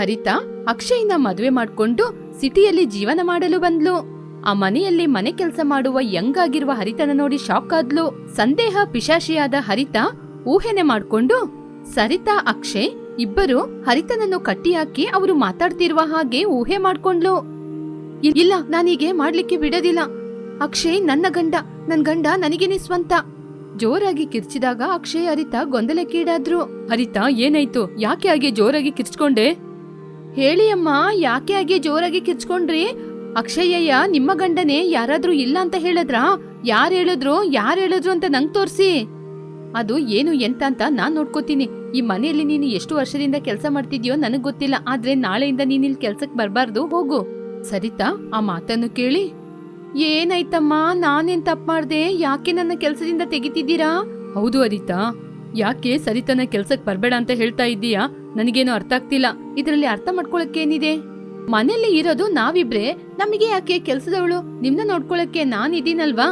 ಹರಿತಾ ಅಕ್ಷಯ್ನ ಮದುವೆ ಮಾಡ್ಕೊಂಡು ಸಿಟಿಯಲ್ಲಿ ಜೀವನ ಮಾಡಲು ಬಂದ್ಲು. ಆ ಮನೆಯಲ್ಲಿ ಮನೆ ಕೆಲಸ ಮಾಡುವ ಯಂಗ್ ಆಗಿರುವ ಹರಿತನ ನೋಡಿ ಶಾಕ್ ಆದ್ಲು. ಸಂದೇಹ ಪಿಶಾಶಿಯಾದ ಹರಿತಾ ಊಹೆನೆ ಮಾಡ್ಕೊಂಡು, ಸರಿತಾ, ಅಕ್ಷಯ್ ಇಬ್ಬರು ಹರಿತನನ್ನು ಕಟ್ಟಿಹಾಕಿ ಅವರು ಮಾತಾಡ್ತಿರುವ ಹಾಗೆ ಊಹೆ ಮಾಡ್ಕೊಂಡ್ಲು. ಇಲ್ಲ, ನಾನೀಗೆ ಮಾಡ್ಲಿಕ್ಕೆ ಬಿಡೋದಿಲ್ಲ. ಅಕ್ಷಯ್, ನನ್ನ ಗಂಡ, ನನ್ ಗಂಡ ನನಗೇನೆ ಸ್ವಂತ ಜೋರಾಗಿ ಕಿರ್ಚಿದಾಗ ಅಕ್ಷಯ್ ಹರಿತಾ ಗೊಂದಲಕ್ಕೀಡಾದ್ರು. ಹರಿತಾ, ಏನಾಯ್ತು? ಯಾಕೆ ಹಾಗೆ ಜೋರಾಗಿ ಕಿರ್ಚ್ಕೊಂಡೆ? ಹೇಳಿ ಅಮ್ಮ, ಯಾಕೆ ಆಗಿ ಜೋರಾಗಿ ಕಿರ್ಚ್ಕೊಂಡ್ರಿ? ಅಕ್ಷಯಯ್ಯ, ನಿಮ್ಮ ಗಂಡನೇ ಯಾರಾದ್ರೂ ಇಲ್ಲ ಅಂತ ಹೇಳಿದ್ರಾ? ಯಾರು ಹೇಳಿದ್ರು? ಯಾರು ಹೇಳಿದ್ರು ಅಂತ ನಂಗೆ ತೋರಿಸಿ. ಅದು ಏನು ಎಂತ ಅಂತ ನಾನು ನೋಡ್ಕೋತೀನಿ. ಈ ಮನೆಯಲ್ಲಿ ನೀನು ಎಷ್ಟು ವರ್ಷದಿಂದ ಕೆಲಸ ಮಾಡ್ತಿದ್ಯೋ ನನಗೆ ಗೊತ್ತಿಲ್ಲ. ಆದ್ರೆ ನಾಳೆಯಿಂದ ನೀನು ಇಲ್ಲಿ ಕೆಲ್ಸಕ್ ಬರ್ಬಾರ್ದು, ಹೋಗು. ಸರಿತಾ, ಆ ಮಾತನ್ನು ಕೇಳಿ. ಏನಾಯ್ತಮ್ಮ, ನಾನೇನ್ ತಪ್ಪು ಮಾಡ್ದೆ? ಯಾಕೆ ನನ್ನ ಕೆಲಸದಿಂದ ತೆಗಿತಿದ್ದೀರಾ? ಹೌದು, ಅರಿತಾ. ಯಾಕೆ ಸರಿತನ ಕೆಲ್ಸಕ್ಕೆ ಬರಬೇಡ ಅಂತ ಹೇಳ್ತಾ ಇದ್ದೀಯಾ? ನನಗೇನು ಅರ್ಥ ಆಗ್ತಿಲ್ಲ. ಇದರಲ್ಲಿ ಅರ್ಥ ಮಾಡ್ಕೊಳಕ್ಕೇನಿದೆ ಮನೆಯಲ್ಲಿ ಇರೋದು ನಾವಿಬ್ರೆ, ನಮಗೆ ಯಾಕೆ ಕೆಲ್ಸದವಳು? ನಿಮ್ನ ನೋಡ್ಕೊಳಕ್ಕೆ ನಾನಿದ್ದೀನಲ್ವಾ?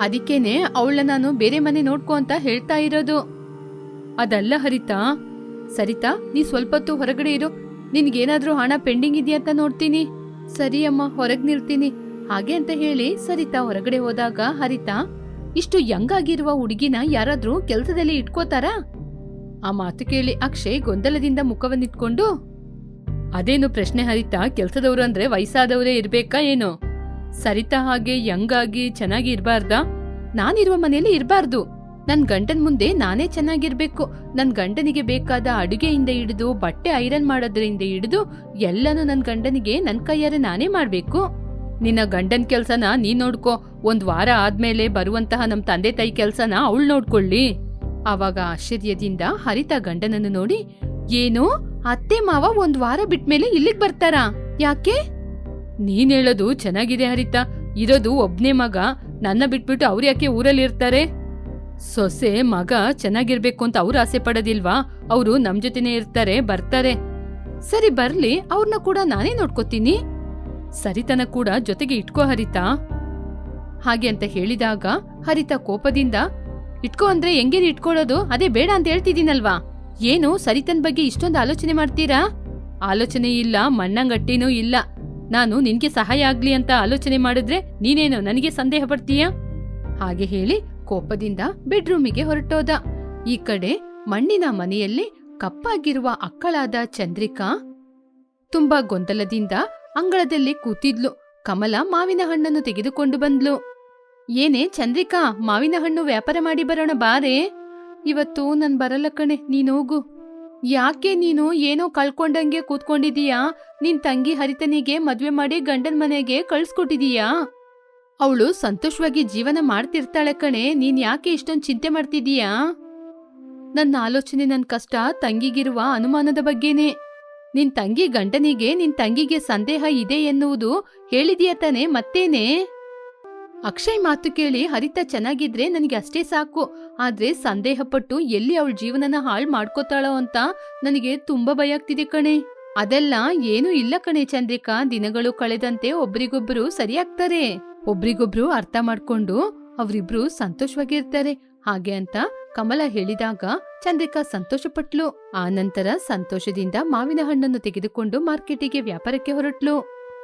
ಅದಕ್ಕೇನೆ ಅವಳ ನಾನು ಬೇರೆ ಮನೆ ನೋಡ್ಕೊ ಅಂತ ಹೇಳ್ತಾ ಇರೋದು. ಅದಲ್ಲ ಹರಿತಾ. ಸರಿತಾ, ನೀ ಸ್ವಲ್ಪ ಹೊತ್ತು ಹೊರಗಡೆ ಇರು. ನಿನ್ಗೇನಾದ್ರೂ ಹಣ ಪೆಂಡಿಂಗ್ ಇದೆಯಾ ಅಂತ ನೋಡ್ತೀನಿ. ಸರಿ ಅಮ್ಮ, ಹೊರಗೆ ನಿಲ್ತೀನಿ. ಹಾಗೆ ಅಂತ ಹೇಳಿ ಸರಿತಾ ಹೊರಗಡೆ ಹೋದಾಗ ಹರಿತಾ, ಇಷ್ಟು ಯಂಗ್ ಆಗಿರುವ ಹುಡುಗಿನ ಯಾರಾದ್ರೂ ಕೆಲಸದಲ್ಲಿ ಇಟ್ಕೋತಾರಾ? ಆ ಮಾತು ಕೇಳಿ ಅಕ್ಷಯ್ ಗೊಂದಲದಿಂದ ಮುಖವನ್ನಿಟ್ಕೊಂಡು, ಅದೇನು ಪ್ರಶ್ನೆ ಹರಿತ? ಕೆಲ್ಸದವ್ರು ಅಂದ್ರೆ ವಯಸ್ಸಾದವರೇ ಇರ್ಬೇಕಾ ಏನು? ಸರಿತಾ ಹಾಗೆ ಯಂಗ್ ಆಗಿ, ಚೆನ್ನಾಗಿ ಇರಬಾರ್ದಾ? ನಾನಿರುವ ಮನೆಯಲ್ಲಿ ಇರಬಾರ್ದು. ನನ್ ಗಂಡನ್ ಮುಂದೆ ನಾನೇ ಚೆನ್ನಾಗಿರ್ಬೇಕು. ನನ್ ಗಂಡನಿಗೆ ಬೇಕಾದ ಅಡುಗೆಯಿಂದ ಹಿಡಿದು, ಬಟ್ಟೆ ಐರನ್ ಮಾಡೋದ್ರಿಂದ ಹಿಡಿದು, ಎಲ್ಲನೂ ನನ್ ಗಂಡನಿಗೆ ನನ್ ಕೈಯಾರೆ ನಾನೇ ಮಾಡ್ಬೇಕು. ನಿನ್ನ ಗಂಡನ್ ಕೆಲ್ಸನ ನೀ ನೋಡ್ಕೋ. ಒಂದ್ ವಾರ ಆದ್ಮೇಲೆ ಬರುವಂತಹ ನಮ್ ತಂದೆ ತಾಯಿ ಕೆಲ್ಸನ ಅವಳು ನೋಡ್ಕೊಳ್ಳಿ. ಆವಾಗ ಆಶ್ಚರ್ಯದಿಂದ ಹರಿತ ಗಂಡನನ್ನು ನೋಡಿ, ಏನು, ಅತ್ತೆ ಮಾವ ಒಂದ್ ವಾರ ಬಿಟ್ಮೇಲೆ ಇಲ್ಲಿಗ್ ಬರ್ತಾರಾ? ಯಾಕೆ? ನೀನ್ ಹೇಳೋದು ಚೆನ್ನಾಗಿದೆ ಹರಿತ. ಇರೋದು ಒಬ್ನೇ ಮಗ. ನನ್ನ ಬಿಟ್ಬಿಟ್ಟು ಅವ್ರ ಯಾಕೆ ಊರಲ್ಲಿ ಇರ್ತಾರೆ? ಸೊಸೆ, ಮಗ ಚೆನ್ನಾಗಿರ್ಬೇಕು ಅಂತ ಅವ್ರು ಆಸೆ ಪಡೋದಿಲ್ವಾ? ಅವರು ನಮ್ ಜೊತೆನೆ ಇರ್ತಾರೆ, ಬರ್ತಾರೆ. ಸರಿ, ಬರ್ಲಿ. ಅವ್ರನ್ನ ಕೂಡ ನಾನೇ ನೋಡ್ಕೋತೀನಿ. ಸರಿತನ ಕೂಡ ಜೊತೆಗೆ ಇಟ್ಕೋ ಹರಿತಾ. ಹಾಗೆ ಅಂತ ಹೇಳಿದಾಗ ಹರಿತ ಕೋಪದಿಂದ ಇಟ್ಕೋ ಅಂದ್ರೆ ಹೆಂಗೆ ಇಟ್ಕೊಳ್ಳೋದು ಅದೇ ಬೇಡ ಅಂತ ಹೇಳ್ತಿದ್ದೀನಲ್ವಾ? ಏನು, ಸರಿತನ್ ಬಗ್ಗೆ ಇಷ್ಟೊಂದು ಆಲೋಚನೆ ಮಾಡ್ತೀರಾ? ಆಲೋಚನೆ ಇಲ್ಲ, ಮಣ್ಣಂಗಟ್ಟಿನೂ ಇಲ್ಲ. ನಾನು ನಿನ್ಗೆ ಸಹಾಯ ಆಗ್ಲಿ ಅಂತ ಆಲೋಚನೆ ಮಾಡಿದ್ರೆ ನೀನೇನು ನನಗೆ ಸಂದೇಹ ಪಡ್ತೀಯಾ? ಹಾಗೆ ಹೇಳಿ ಕೋಪದಿಂದ ಬೆಡ್ರೂಮಿಗೆ ಹೊರಟೋದ. ಈ ಕಡೆ ಮಣ್ಣಿನ ಮನೆಯಲ್ಲಿ ಕಪ್ಪಾಗಿರುವ ಅಕ್ಕಳಾದ ಚಂದ್ರಿಕಾ ತುಂಬಾ ಗೊಂದಲದಿಂದ ಅಂಗಳದಲ್ಲಿ ಕೂತಿದ್ಲು. ಕಮಲ ಮಾವಿನ ಹಣ್ಣನ್ನು ತೆಗೆದುಕೊಂಡು ಬಂದ್ಲು. ಏನೇ ಚಂದ್ರಿಕಾ, ಮಾವಿನ ಹಣ್ಣು ವ್ಯಾಪಾರ ಮಾಡಿ ಬರೋಣ ಬಾರೇ. ಇವತ್ತು ನನ್ ಬರಲ್ಲ ಕಣೆ ನೀನೋಗು ಯಾಕೆ ನೀನು ಏನೋ ಕಳ್ಕೊಂಡಂಗೆ ಕೂತ್ಕೊಂಡಿದೀಯಾ? ನಿನ್ ತಂಗಿ ಹರಿತನಿಗೆ ಮದ್ವೆ ಮಾಡಿ ಗಂಡನ ಮನೆಗೆ ಕಳ್ಸ್ಕೊಟ್ಟಿದೀಯಾ? ಅವಳು ಸಂತೋಷವಾಗಿ ಜೀವನ ಮಾಡ್ತಿರ್ತಾಳೆ ಕಣೆ, ನೀನ್ ಯಾಕೆ ಇಷ್ಟೊಂದು ಚಿಂತೆ ಮಾಡ್ತಿದೀಯಾ? ನನ್ನ ಆಲೋಚನೆ ನನ್ನ ಕಷ್ಟ ತಂಗಿಗಿರುವ ಅನುಮಾನದ ಬಗ್ಗೆನೇ. ನಿನ್ ತಂಗಿ ಗಂಡನಿಗೆ ನಿನ್ ತಂಗಿಗೆ ಸಂದೇಹ ಇದೆ ಎನ್ನುವುದು ಹೇಳಿದೀಯ ತಾನೆ ಮತ್ತೇನೆ? ಅಕ್ಷಯ್ ಮಾತು ಕೇಳಿ ಹರಿತ ಚೆನ್ನಾಗಿದ್ರೆ ನನಗೆ ಅಷ್ಟೇ ಸಾಕು. ಆದ್ರೆ ಸಂದೇಹ ಪಟ್ಟು ಎಲ್ಲಿ ಅವಳ ಜೀವನನ ಹಾಳ್ ಮಾಡ್ಕೋತಾಳೋ ಅಂತ ನನಗೆ ತುಂಬಾ ಭಯ ಆಗ್ತಿದೆ ಕಣೆ. ಅದೆಲ್ಲ ಏನೂ ಇಲ್ಲ ಕಣೆ ಚಂದ್ರಿಕಾ. ದಿನಗಳು ಕಳೆದಂತೆ ಒಬ್ರಿಗೊಬ್ರು ಸರಿಯಾಗ್ತಾರೆ. ಒಬ್ರಿಗೊಬ್ರು ಅರ್ಥ ಮಾಡ್ಕೊಂಡು ಅವರಿಬ್ರು ಸಂತೋಷವಾಗಿರ್ತಾರೆ ಹಾಗೆ ಅಂತ ಕಮಲ ಹೇಳಿದಾಗ ಚಂದ್ರಿಕಾ ಸಂತೋಷಪಟ್ಲು. ಆ ನಂತರ ಸಂತೋಷದಿಂದ ಮಾವಿನ ಹಣ್ಣನ್ನು ತೆಗೆದುಕೊಂಡು ಮಾರ್ಕೆಟಿಗೆ ವ್ಯಾಪಾರಕ್ಕೆ ಹೊರಟ್ಲು.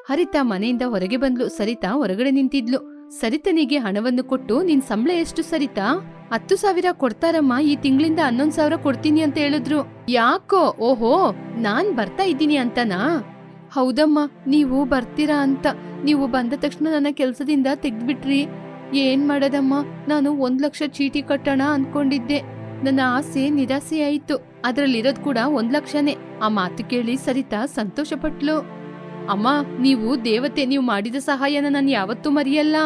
ಹರಿತಾ ಮನೆಯಿಂದ ಹೊರಗೆ ಬಂದ್ಲು. ಸರಿತಾ ಹೊರಗಡೆ ನಿಂತಿದ್ಲು. ಸರಿತನಿಗೆ ಹಣವನ್ನು ಕೊಟ್ಟು, ನಿನ್ ಸಂಬಳ ಎಷ್ಟು ಸರಿತಾ? ಹತ್ತು ಸಾವಿರ ಕೊಡ್ತಾರಮ್ಮ, ಈ ತಿಂಗಳಿಂದ ಹನ್ನೊಂದ್ ಸಾವಿರ ಕೊಡ್ತೀನಿ ಅಂತ ಹೇಳಿದ್ರು. ಯಾಕೋ? ಓಹೋ, ನಾನ್ ಬರ್ತಾ ಇದ್ದೀನಿ ಅಂತನಾ? ಹೌದಮ್ಮ, ನೀವು ಬರ್ತೀರಾ ಅಂತ. ನೀವು ಬಂದ ತಕ್ಷಣ ನನ್ನ ಕೆಲ್ಸದಿಂದ ತೆಗ್ದ್ಬಿಟ್ರಿ. ಏನ್ ಮಾಡೋದಮ್ಮ? ನಾನು ಒಂದ್ ಲಕ್ಷ ಚೀಟಿ ಕಟ್ಟೋಣ ಅನ್ಕೊಂಡಿದ್ದೆ. ನನ್ನ ಆಸೆ ನಿರಾಸೆ ಆಯ್ತು ಅದ್ರಲ್ಲಿರೋದ್ ಕೂಡ ಒಂದ್ ಲಕ್ಷನೇ. ಆ ಮಾತು ಕೇಳಿ ಸರಿತಾ ಸಂತೋಷಪಟ್ಲು. ಅಮ್ಮ, ನೀವು ದೇವತೆ, ನೀವು ಮಾಡಿದ ಸಹಾಯನ ನಾನು ಯಾವತ್ತೂ ಮರೆಯಲ್ಲ.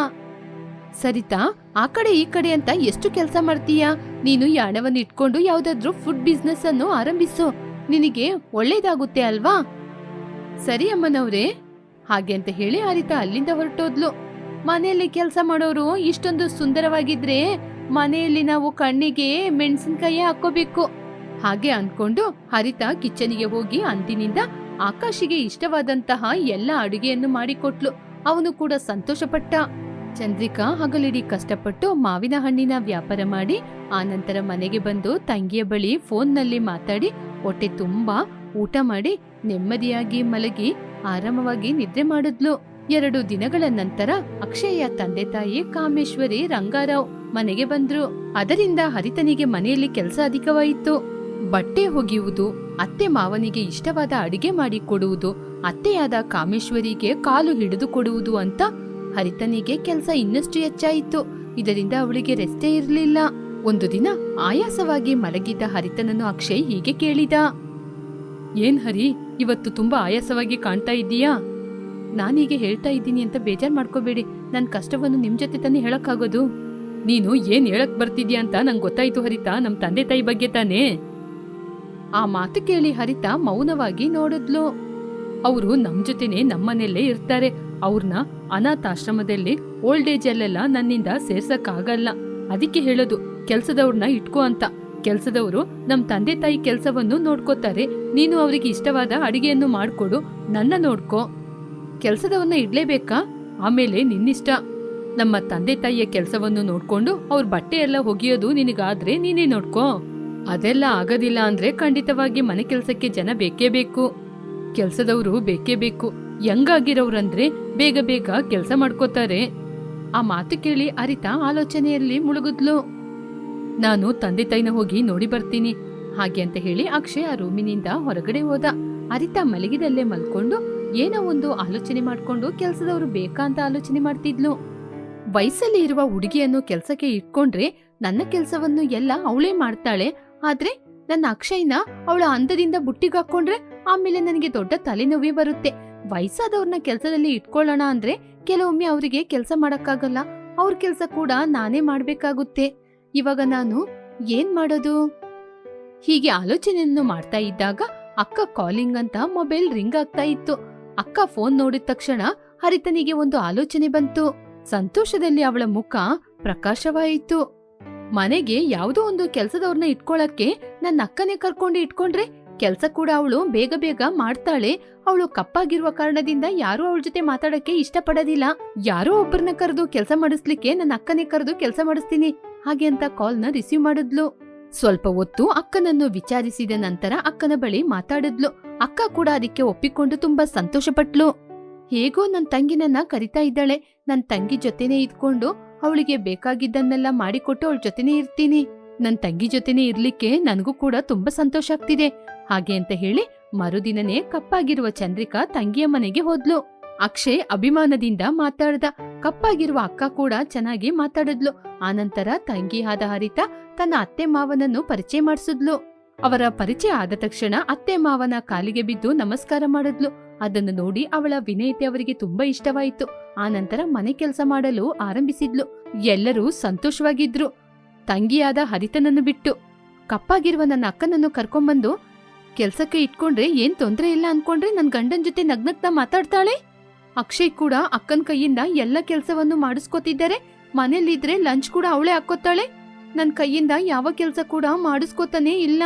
ಸರಿತಾ, ಆ ಕಡೆ ಈ ಕಡೆ ಅಂತ ಎಷ್ಟು ಕೆಲಸ ಮಾಡ್ತೀಯಾ? ನೀನು ಈ ಇಟ್ಕೊಂಡು ಯಾವ್ದಾದ್ರು ಫುಡ್ ಬಿಸ್ನೆಸ್ ಅನ್ನು ಆರಂಭಿಸು. ನಿನಗೆ ಒಳ್ಳೇದಾಗುತ್ತೆ ಅಲ್ವಾ? ಸರಿ ಅಮ್ಮನವ್ರೆ, ಹಾಗೆ ಅಂತ ಹೇಳಿ ಆರಿತಾ ಅಲ್ಲಿಂದ ಹೊರಟೋದ್ಲು. ಮನೆಯಲ್ಲಿ ಕೆಲಸ ಮಾಡೋರು ಇಷ್ಟೊಂದು ಸುಂದರವಾಗಿದ್ರೆ ಮನೆಯಲ್ಲಿ ನಾವು ಕಣ್ಣಿಗೆ ಮೆಣಸಿನ್ಕಾಯಿ ಹಾಕೋಬೇಕು ಹಾಗೆ ಅನ್ಕೊಂಡು ಹರಿತಾ ಕಿಚನಿಗೆ ಹೋಗಿ ಅಂದಿನಿಂದ ಆಕಾಶಿಗೆ ಇಷ್ಟವಾದಂತಹ ಎಲ್ಲ ಅಡುಗೆಯನ್ನು ಮಾಡಿಕೊಟ್ಲು. ಅವನು ಕೂಡ ಸಂತೋಷಪಟ್ಟ. ಚಂದ್ರಿಕಾ ಹಗಲಿಡಿ ಕಷ್ಟಪಟ್ಟು ಮಾವಿನ ಹಣ್ಣಿನ ವ್ಯಾಪಾರ ಮಾಡಿ ಆನಂತರ ಮನೆಗೆ ಬಂದು ತಂಗಿಯ ಬಳಿ ಫೋನ್ನಲ್ಲಿ ಮಾತಾಡಿ, ಹೊಟ್ಟೆ ತುಂಬಾ ಊಟ ಮಾಡಿ, ನೆಮ್ಮದಿಯಾಗಿ ಮಲಗಿ, ಆರಾಮವಾಗಿ ನಿದ್ರೆ ಮಾಡಿದ್ಲು. ಎರಡು ದಿನಗಳ ನಂತರ ಅಕ್ಷಯ ತಂದೆ ತಾಯಿ ಕಾಮೇಶ್ವರಿ ರಂಗಾರಾವ್ ಮನೆಗೆ ಬಂದ್ರು. ಅದರಿಂದ ಹರಿತನಿಗೆ ಮನೆಯಲ್ಲಿ ಕೆಲಸ ಅಧಿಕವಾಯಿತು. ಬಟ್ಟೆ ಒಗೆಯುವುದು ಅತ್ತೆ ಮಾವನಿಗೆ ಇಷ್ಟವಾದ ಅಡಿಗೆ ಮಾಡಿ ಕೊಡುವುದು, ಅತ್ತೆಯಾದ ಕಾಮೇಶ್ವರಿಗೆ ಕಾಲು ಹಿಡಿದು ಕೊಡುವುದು ಅಂತ ಹರಿತನಿಗೆ ಕೆಲಸ ಇನ್ನಷ್ಟು ಹೆಚ್ಚಾಯಿತು ಇದರಿಂದ ಅವಳಿಗೆ ರೆಸ್ಟೇ ಇರಲಿಲ್ಲ. ಒಂದು ದಿನ ಆಯಾಸವಾಗಿ ಮಲಗಿದ್ದ ಹರಿತನನ್ನು ಅಕ್ಷಯ್ ಹೀಗೆ ಕೇಳಿದ, ಏನ್ ಹರಿ, ಇವತ್ತು ತುಂಬಾ ಆಯಾಸವಾಗಿ ಕಾಣ್ತಾ ಇದ್ದೀಯಾ? ನಾನೀಗ ಹೇಳ್ತಾ ಇದ್ದೀನಿ ಅಂತ ಬೇಜಾರ್ ಮಾಡ್ಕೋಬೇಡಿ. ನನ್ನ ಕಷ್ಟವನ್ನು ನಿಮ್ ಜೊತೆ ತಾನೇ ಹೇಳಕ್ಕಾಗೋದು. ನೀನು ಏನ್ ಹೇಳಕ್ ಬರ್ತಿದ್ಯಾ ಅಂತ ನಂಗೆ ಗೊತ್ತಾಯ್ತು ಹರಿತಾ. ನಮ್ ತಂದೆ ತಾಯಿ ಬಗ್ಗೆ ತಾನೇ. ಆ ಮಾತು ಕೇಳಿ ಹರಿತ ಮೌನವಾಗಿ ನೋಡಿದ್ಲು. ಅವರು ನಮ್ ಜೊತೆನೆ ನಮ್ಮನೆಯಲ್ಲೇ ಇರ್ತಾರೆ. ಅವ್ರನ್ನ ಅನಾಥಾಶ್ರಮದಲ್ಲಿ ಓಲ್ಡ್ ಏಜ್ ಅಲ್ಲೆಲ್ಲ ನನ್ನಿಂದ ಸೇರ್ಸಕ್ಕಾಗಲ್ಲ. ಅದಕ್ಕೆ ಹೇಳೋದು ಕೆಲ್ಸದವ್ರನ್ನ ಇಟ್ಕೋ ಅಂತ. ಕೆಲ್ಸದವರು ನಮ್ ತಂದೆ ತಾಯಿ ಕೆಲ್ಸವನ್ನು ನೋಡ್ಕೋತಾರೆ. ನೀನು ಅವರಿಗೆ ಇಷ್ಟವಾದ ಅಡಿಗೆಯನ್ನು ಮಾಡ್ಕೊಡು, ನನ್ನ ನೋಡ್ಕೋ. ಕೆಲ್ಸದವ್ರನ್ನ ಇಡ್ಲೇಬೇಕಾ? ಆಮೇಲೆ ನಿನ್ನಿಷ್ಟ. ನಮ್ಮ ತಂದೆ ತಾಯಿಯ ಕೆಲಸವನ್ನು ನೋಡ್ಕೊಂಡು ಅವ್ರ ಬಟ್ಟೆ ಎಲ್ಲ ಹೊಗೆಯೋದು ನಿನಗಾದ್ರೆ ನೀನೇ ನೋಡ್ಕೋ. ಅದೆಲ್ಲ ಆಗೋದಿಲ್ಲ ಅಂದ್ರೆ ಖಂಡಿತವಾಗಿ ಮನೆ ಕೆಲಸಕ್ಕೆ ಜನ ಬೇಕೇ ಬೇಕು. ಕೆಲಸದವರು ಬೇಕೇ ಬೇಕು. ಯಂಗಾಗಿರೋರಂದ್ರೆ ಬೇಗ ಬೇಗ ಕೆಲಸ ಮಾಡ್ಕೋತಾರೆ. ಆ ಮಾತು ಕೇಳಿ ಅರಿತಾ ಆಲೋಚನೆಯಲ್ಲಿ ಮುಳುಗುದ್ಲು. ನಾನು ತಂದೆ ತಾಯಿನ ಹೋಗಿ ನೋಡಿ ಬರ್ತೀನಿ. ಹಾಗೆ ಅಂತ ಹೇಳಿ ಅಕ್ಷಯ ರೂಮಿನಿಂದ ಹೊರಗಡೆ ಹೋದ. ಅರಿತಾ ಮಲಗಿದಲ್ಲೇ ಮಲ್ಕೊಂಡು ಏನೋ ಒಂದು ಆಲೋಚನೆ ಮಾಡ್ಕೊಂಡು ಕೆಲಸದವರು ಬೇಕಾ ಅಂತ ಆಲೋಚನೆ ಮಾಡ್ತಿದ್ಲು. ವಯಸ್ಸಲ್ಲಿ ಇರುವ ಹುಡುಗಿಯನ್ನು ಕೆಲಸಕ್ಕೆ ಇಟ್ಕೊಂಡ್ರೆ ನನ್ನ ಕೆಲಸವನ್ನು ಎಲ್ಲ ಅವಳೇ ಮಾಡ್ತಾಳೆ. ಆದ್ರೆ ನನ್ನ ಅಕ್ಷಯ್ನ ಅವಳ ಅಂದದಿಂದ ಬುಟ್ಟಿಗೆ ಹಾಕೊಂಡ್ರೆ ಆಮೇಲೆ ನನಗೆ ದೊಡ್ಡ ತಲೆನೋವೇ ಬರುತ್ತೆ. ವಯಸ್ಸಾದವ್ರನ್ನ ಕೆಲಸದಲ್ಲಿ ಇಟ್ಕೊಳ್ಳೋಣ ಅಂದ್ರೆ ಕೆಲವೊಮ್ಮೆ ಅವರಿಗೆ ಕೆಲಸ ಮಾಡಕ್ಕಾಗಲ್ಲ. ಅವ್ರ ಕೆಲಸ ಕೂಡ ನಾನೇ ಮಾಡ್ಬೇಕಾಗುತ್ತೆ. ಇವಾಗ ನಾನು ಏನ್ ಮಾಡೋದು? ಹೀಗೆ ಆಲೋಚನೆಯನ್ನು ಮಾಡ್ತಾ ಇದ್ದಾಗ ಅಕ್ಕ ಕಾಲಿಂಗ್ ಅಂತ ಮೊಬೈಲ್ ರಿಂಗ್ ಆಗ್ತಾ ಇತ್ತು. ಅಕ್ಕ ಫೋನ್ ನೋಡಿದ ತಕ್ಷಣ ಹರಿತನಿಗೆ ಒಂದು ಆಲೋಚನೆ ಬಂತು. ಸಂತೋಷದಲ್ಲಿ ಅವಳ ಮುಖ ಪ್ರಕಾಶವಾಯಿತು. ಮನೆಗೆ ಯಾವುದೋ ಒಂದು ಕೆಲಸದವ್ರನ್ನ ಇಟ್ಕೊಳಕ್ಕೆ ನನ್ನ ಅಕ್ಕನೇ ಕರ್ಕೊಂಡು ಇಟ್ಕೊಂಡ್ರೆ ಕೆಲ್ಸ ಕೂಡ ಅವಳು ಬೇಗ ಬೇಗ ಮಾಡ್ತಾಳೆ. ಅವಳು ಕಪ್ಪಾಗಿರುವ ಕಾರಣದಿಂದ ಯಾರೂ ಅವಳ ಜೊತೆ ಮಾತಾಡಕ್ಕೆ ಇಷ್ಟಪಡೋದಿಲ್ಲ. ಯಾರೋ ಒಬ್ಬರನ್ನ ಕರೆದು ಕೆಲಸ ಮಾಡಿಸ್ಲಿಕ್ಕೆ ನನ್ನ ಅಕ್ಕನೇ ಕರೆದು ಕೆಲಸ ಮಾಡಿಸ್ತೀನಿ. ಹಾಗೆ ಅಂತ ಕಾಲ್ನ ರಿಸೀವ್ ಮಾಡಿದ್ಲು. ಸ್ವಲ್ಪ ಹೊತ್ತು ಅಕ್ಕನನ್ನು ವಿಚಾರಿಸಿದ ನಂತರ ಅಕ್ಕನ ಬಳಿ ಮಾತಾಡಿದ್ಲು. ಅಕ್ಕ ಕೂಡ ಅದಕ್ಕೆ ಒಪ್ಪಿಕೊಂಡು ತುಂಬಾ ಸಂತೋಷಪಟ್ಲು. ಹೇಗೋ ನನ್ ತಂಗಿನನ್ನ ಕರಿತಾ ಇದ್ದಾಳೆ. ನನ್ ತಂಗಿ ಜೊತೆನೇ ಇದ್ಕೊಂಡು ಅವಳಿಗೆ ಬೇಕಾಗಿದ್ದನ್ನೆಲ್ಲ ಮಾಡಿಕೊಟ್ಟು ಅವಳ ಜೊತೆನೇ ಇರ್ತೀನಿ. ನನ್ ತಂಗಿ ಜೊತೆನೇ ಇರ್ಲಿಕ್ಕೆ ನನಗೂ ಕೂಡ ತುಂಬಾ ಸಂತೋಷ ಆಗ್ತಿದೆ. ಹಾಗೆ ಅಂತ ಹೇಳಿ ಮರುದಿನನೇ ಕಪ್ಪಾಗಿರುವ ಚಂದ್ರಿಕಾ ತಂಗಿಯ ಮನೆಗೆ ಹೋದ್ಲು. ಅಕ್ಷಯ್ ಅಭಿಮಾನದಿಂದ ಮಾತಾಡ್ದ. ಕಪ್ಪಾಗಿರುವ ಅಕ್ಕ ಕೂಡ ಚೆನ್ನಾಗಿ ಮಾತಾಡಿದ್ಲು. ಆನಂತರ ತಂಗಿ ಆದ ಹರಿತ ತನ್ನ ಅತ್ತೆ ಮಾವನನ್ನು ಪರಿಚಯ ಮಾಡಿಸಿದ್ಲು. ಅವರ ಪರಿಚಯ ಆದ ತಕ್ಷಣ ಅತ್ತೆ ಮಾವನ ಕಾಲಿಗೆ ಬಿದ್ದು ನಮಸ್ಕಾರ ಮಾಡಿದ್ಲು. ಅದನ್ನು ನೋಡಿ ಅವಳ ವಿನಯತೆ ಅವರಿಗೆ ತುಂಬಾ ಇಷ್ಟವಾಯಿತು. ಆನಂತರ ಮನೆ ಕೆಲಸ ಮಾಡಲು ಆರಂಭಿಸಿದ್ಲು. ಎಲ್ಲರೂ ಸಂತೋಷವಾಗಿದ್ರು. ತಂಗಿಯಾದ ಹರಿತನನ್ನು ಬಿಟ್ಟು, ಕಪ್ಪಾಗಿರುವ ನನ್ನ ಅಕ್ಕನನ್ನು ಕರ್ಕೊಂಬಂದು ಕೆಲ್ಸಕ್ಕೆ ಇಟ್ಕೊಂಡ್ರೆ ಏನ್ ತೊಂದರೆ ಇಲ್ಲ ಅನ್ಕೊಂಡ್ರೆ ನನ್ ಗಂಡನ್ ಜೊತೆ ನಗ್ನಗ್ನ ಮಾತಾಡ್ತಾಳೆ? ಅಕ್ಷಯ್ ಕೂಡ ಅಕ್ಕನ್ ಕೈಯಿಂದ ಎಲ್ಲ ಕೆಲ್ಸವನ್ನು ಮಾಡಿಸ್ಕೊತಿದ್ದಾರೆ ಮನೇಲಿದ್ರೆ ಲಂಚ್ ಕೂಡ ಅವಳೇ ಹಾಕೋತಾಳೆ ನನ್ ಕೈಯಿಂದ ಯಾವ ಕೆಲ್ಸ ಕೂಡ ಮಾಡಿಸ್ಕೋತಾನೇ ಇಲ್ಲ.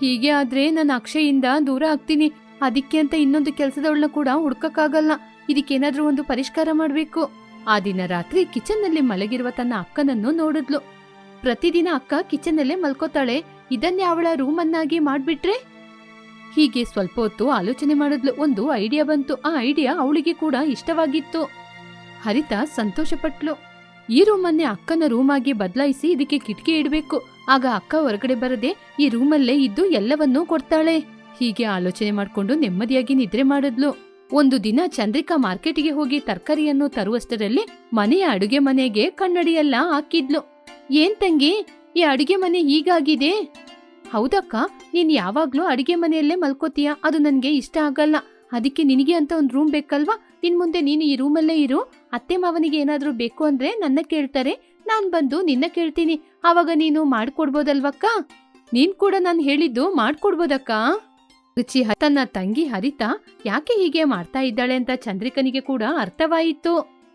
ಹೀಗೆ ಆದ್ರೆ ನಾನು ಅಕ್ಷಯಿಂದ ದೂರ ಆಗ್ತೀನಿ. ಅದಕ್ಕೆ ಅಂತ ಇನ್ನೊಂದು ಕೆಲಸದವಳನ್ನ ಕೂಡ ಹುಡ್ಕಕ್ಕಾಗಲ್ಲ. ಇದಕ್ಕೇನಾದ್ರೂ ಒಂದು ಪರಿಷ್ಕಾರ ಮಾಡಬೇಕು. ಆ ದಿನ ರಾತ್ರಿ ಕಿಚನ್ನಲ್ಲಿ ಮಲಗಿರುವ ತನ್ನ ಅಕ್ಕನನ್ನು ನೋಡಿದ್ಲು. ಪ್ರತಿದಿನ ಅಕ್ಕ ಕಿಚನ್ನಲ್ಲೇ ಮಲ್ಕೋತಾಳೆ. ಇದನ್ನೇ ಅವಳ ರೂಮನ್ನಾಗಿ ಮಾಡ್ಬಿಟ್ರೆ? ಹೀಗೆ ಸ್ವಲ್ಪ ಹೊತ್ತು ಆಲೋಚನೆ ಮಾಡಿದ್ಲು. ಒಂದು ಐಡಿಯಾ ಬಂತು. ಆ ಐಡಿಯಾ ಅವಳಿಗೆ ಕೂಡ ಇಷ್ಟವಾಗಿತ್ತು. ಹರಿತ ಸಂತೋಷಪಟ್ಲು. ಈ ರೂಮನ್ನೇ ಅಕ್ಕನ ರೂಮಾಗಿ ಬದಲಾಯಿಸಿ ಇದಕ್ಕೆ ಕಿಟಕಿ ಇಡಬೇಕು. ಆಗ ಅಕ್ಕ ಹೊರಗಡೆ ಬರದೆ ಈ ರೂಮಲ್ಲೇ ಇದ್ದು ಎಲ್ಲವನ್ನೂ ಕೊಡ್ತಾಳೆ. ಹೀಗೆ ಆಲೋಚನೆ ಮಾಡ್ಕೊಂಡು ನೆಮ್ಮದಿಯಾಗಿ ನಿದ್ರೆ ಮಾಡಿದ್ಲು. ಒಂದು ದಿನ ಚಂದ್ರಿಕಾ ಮಾರ್ಕೆಟ್ಗೆ ಹೋಗಿ ತರಕಾರಿಯನ್ನು ತರುವಷ್ಟರಲ್ಲಿ ಮನೆಯ ಅಡುಗೆ ಮನೆಗೆ ಕನ್ನಡಿಯೆಲ್ಲ ಹಾಕಿದ್ಲು. ಏನ್ ತಂಗಿ, ಈ ಅಡುಗೆ ಮನೆ ಹೀಗಾಗಿದೆ? ಹೌದಕ್ಕ, ನೀನ್ ಯಾವಾಗ್ಲೂ ಅಡುಗೆ ಮನೆಯಲ್ಲೇ ಮಲ್ಕೋತೀಯ, ಅದು ನನ್ಗೆ ಇಷ್ಟ ಆಗಲ್ಲ. ಅದಕ್ಕೆ ನಿನಗೆ ಅಂತ ಒಂದ್ ರೂಮ್ ಬೇಕಲ್ವಾ? ನಿನ್ ಮುಂದೆ ನೀನು ಈ ರೂಮಲ್ಲೇ ಇರು. ಅತ್ತೆ ಮಾವನಿಗೆ ಏನಾದ್ರೂ ಬೇಕು ಅಂದ್ರೆ ನನ್ನ ಕೇಳ್ತಾರೆ. ನಾನ್ ಬಂದು ನಿನ್ನ ಕೇಳ್ತೀನಿ. ಆವಾಗ ನೀನು ಮಾಡ್ಕೊಡ್ಬೋದಲ್ವಕ್ಕ? ನೀನ್ ಕೂಡ ನಾನು ಹೇಳಿದ್ದು ಮಾಡ್ಕೊಡ್ಬೋದಕ್ಕ? ರುಚಿ ತನ್ನ ತಂಗಿ ಹರಿತಾ ಯಾಕೆ ಹೀಗೆ ಮಾಡ್ತಾ ಇದ್ದಾಳೆ ಅಂತ ಚಂದ್ರಿಕನಿಗೆ ಕೂಡ ಅರ್ಥವಾಯಿತು.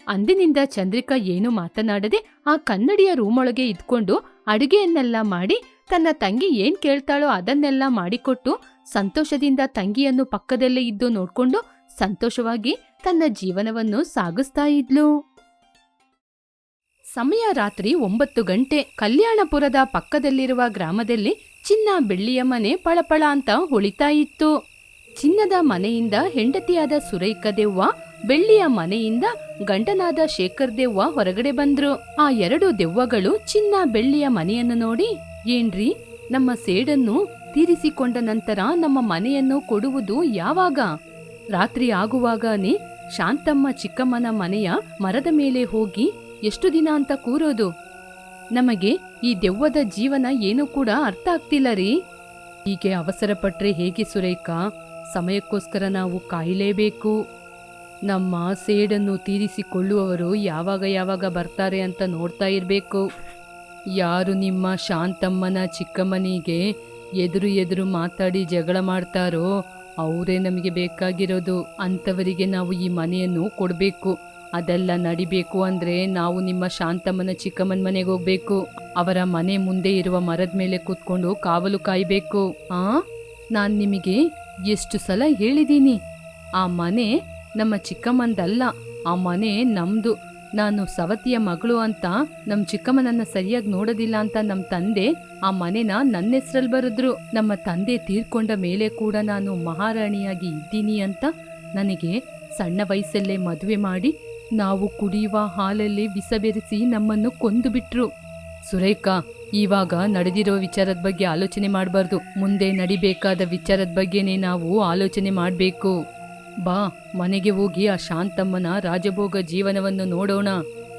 ಅಂದಿನಿಂದ ಚಂದ್ರಿಕಾ ಏನು ಮಾತನಾಡದೆ ಆ ಕನ್ನಡಿಯ ರೂಮೊಳಗೆ ಇದ್ಕೊಂಡು ಅಡುಗೆಯನ್ನೆಲ್ಲ ಮಾಡಿ ತನ್ನ ತಂಗಿ ಏನ್ ಕೇಳ್ತಾಳೋ ಅದನ್ನೆಲ್ಲ ಮಾಡಿಕೊಟ್ಟು ಸಂತೋಷದಿಂದ ತಂಗಿಯನ್ನು ಪಕ್ಕದಲ್ಲೇ ಇದ್ದು ನೋಡ್ಕೊಂಡು ಸಂತೋಷವಾಗಿ ತನ್ನ ಜೀವನವನ್ನು ಸಾಗಿಸ್ತಾ ಇದ್ಲು. ಸಮಯ ರಾತ್ರಿ ಒಂಬತ್ತು ಗಂಟೆ ಕಲ್ಯಾಣಪುರದ ಪಕ್ಕದಲ್ಲಿರುವ ಗ್ರಾಮದಲ್ಲಿ ಚಿನ್ನ ಬೆಳ್ಳಿಯ ಮನೆ ಪಳಪಳ ಅಂತ ಹೊಳಿತಾ ಇತ್ತು. ಚಿನ್ನದ ಮನೆಯಿಂದ ಹೆಂಡತಿಯಾದ ಸುರೈಕ ದೆವ್ವ ಬೆಳ್ಳಿಯ ಮನೆಯಿಂದ ಗಂಡನಾದ ಶೇಖರ್ ದೆವ್ವ ಹೊರಗಡೆ ಬಂದ್ರು. ಆ ಎರಡು ದೆವ್ವಗಳು ಚಿನ್ನ ಬೆಳ್ಳಿಯ ಮನೆಯನ್ನು ನೋಡಿ, ಏನ್ರಿ, ನಮ್ಮ ಸೇಡನ್ನು ತೀರಿಸಿಕೊಂಡ ನಂತರ ನಮ್ಮ ಮನೆಯನ್ನು ಕೊಡುವುದು ಯಾವಾಗ? ರಾತ್ರಿ ಆಗುವಾಗನೇ ಶಾಂತಮ್ಮ ಚಿಕ್ಕಮ್ಮನ ಮನೆಯ ಮರದ ಮೇಲೆ ಹೋಗಿ ಎಷ್ಟು ದಿನ ಅಂತ ಕೂರೋದು? ನಮಗೆ ಈ ದೆವ್ವದ ಜೀವನ ಏನು ಕೂಡ ಅರ್ಥ ಆಗ್ತಿಲ್ಲ ರೀ. ಹೀಗೆ ಅವಸರ ಪಟ್ರೆ ಹೇಗೆ ಸುರೇಖಾ? ಸಮಯಕ್ಕೋಸ್ಕರ ನಾವು ಕಾಯಲೇಬೇಕು. ನಮ್ಮ ಸೇಡನ್ನು ತೀರಿಸಿಕೊಳ್ಳುವವರು ಯಾವಾಗ ಯಾವಾಗ ಬರ್ತಾರೆ ಅಂತ ನೋಡ್ತಾ ಇರಬೇಕು. ಯಾರು ನಿಮ್ಮ ಶಾಂತಮ್ಮನ ಚಿಕ್ಕಮ್ಮನಿಗೆ ಎದುರು ಎದುರು ಮಾತಾಡಿ ಜಗಳ ಮಾಡ್ತಾರೋ, ಅವರೇ ನಮಗೆ ಬೇಕಾಗಿರೋದು. ಅಂಥವರಿಗೆ ನಾವು ಈ ಮನೆಯನ್ನು ಕೊಡಬೇಕು. ಅದೆಲ್ಲ ನಡಿಬೇಕು ಅಂದ್ರೆ ನಾವು ನಿಮ್ಮ ಶಾಂತಮ್ಮನ, ಚಿಕ್ಕಮ್ಮನ ಮನೆಗೆ ಹೋಗ್ಬೇಕು. ಅವರ ಮನೆ ಮುಂದೆ ಇರುವ ಮರದ ಮೇಲೆ ಕೂತ್ಕೊಂಡು ಕಾವಲು ಕಾಯ್ಬೇಕು. ಆ? ನಾನು ನಿಮಗೆ ಎಷ್ಟು ಸಲ ಹೇಳಿದ್ದೀನಿ. ಆ ಮನೆ ನಮ್ಮ ಚಿಕ್ಕಮ್ಮಂದಲ್ಲ. ಆ ಮನೆ ನಮ್ದು. ನಾನು ಸವತಿಯ ಮಗಳು ಅಂತ ನಮ್ಮ ಚಿಕ್ಕಮ್ಮನನ್ನ ಸರಿಯಾಗಿ ನೋಡೋದಿಲ್ಲ ಅಂತ ನಮ್ಮ ತಂದೆ ಆ ಮನೆನ ನನ್ನ ಹೆಸರಲ್ಲಿ ಬರೆದ್ರು. ನಮ್ಮ ತಂದೆ ತೀರ್ಕೊಂಡ ಮೇಲೆ ಕೂಡ ನಾನು ಮಹಾರಾಣಿಯಾಗಿ ಇದ್ದೀನಿ ಅಂತ ನನಗೆ ಸಣ್ಣ ವಯಸ್ಸಲ್ಲೇ ಮದುವೆ ಮಾಡಿ ನಾವು ಕುಡಿಯುವ ಹಾಲಲ್ಲಿ ವಿಷ ನಮ್ಮನ್ನು ಕೊಂದು ಬಿಟ್ರು ಸುರೇಖ, ಇವಾಗ ನಡೆದಿರೋ ವಿಚಾರದ ಬಗ್ಗೆ ಆಲೋಚನೆ ಮಾಡಬಾರ್ದು. ಮುಂದೆ ನಡಿಬೇಕಾದ ವಿಚಾರದ ಬಗ್ಗೆನೇ ನಾವು ಆಲೋಚನೆ ಮಾಡಬೇಕು. ಬಾ, ಮನೆಗೆ ಹೋಗಿ ಆ ಶಾಂತಮ್ಮನ ರಾಜಭೋಗ ಜೀವನವನ್ನು ನೋಡೋಣ.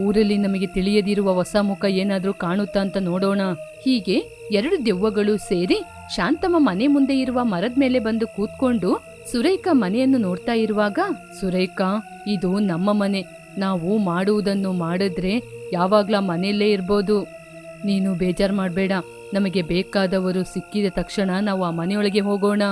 ಊರಲ್ಲಿ ನಮಗೆ ತಿಳಿಯದಿರುವ ಹೊಸ ಮುಖ ಏನಾದರೂ ಕಾಣುತ್ತಾ ಅಂತ ನೋಡೋಣ. ಹೀಗೆ ಎರಡು ದೆವ್ವಗಳು ಸೇರಿ ಶಾಂತಮ್ಮ ಮನೆ ಮುಂದೆ ಇರುವ ಮರದ ಮೇಲೆ ಬಂದು ಕೂತ್ಕೊಂಡು ಸುರೇಖ ಮನೆಯನ್ನು ನೋಡ್ತಾ ಇರುವಾಗ, ಸುರೇಖ, ಇದು ನಮ್ಮ ಮನೆ. ನಾವು ಮಾಡುವುದನ್ನು ಮಾಡಿದ್ರೆ ಯಾವಾಗ್ಲ ಮನೆಯಲ್ಲೇ ಇರ್ಬೋದು. ನೀನು ಬೇಜಾರ್ ಮಾಡಬೇಡ. ನಮಗೆ ಬೇಕಾದವರು ಸಿಕ್ಕಿದ ತಕ್ಷಣ ನಾವು ಆ ಮನೆಯೊಳಗೆ ಹೋಗೋಣ.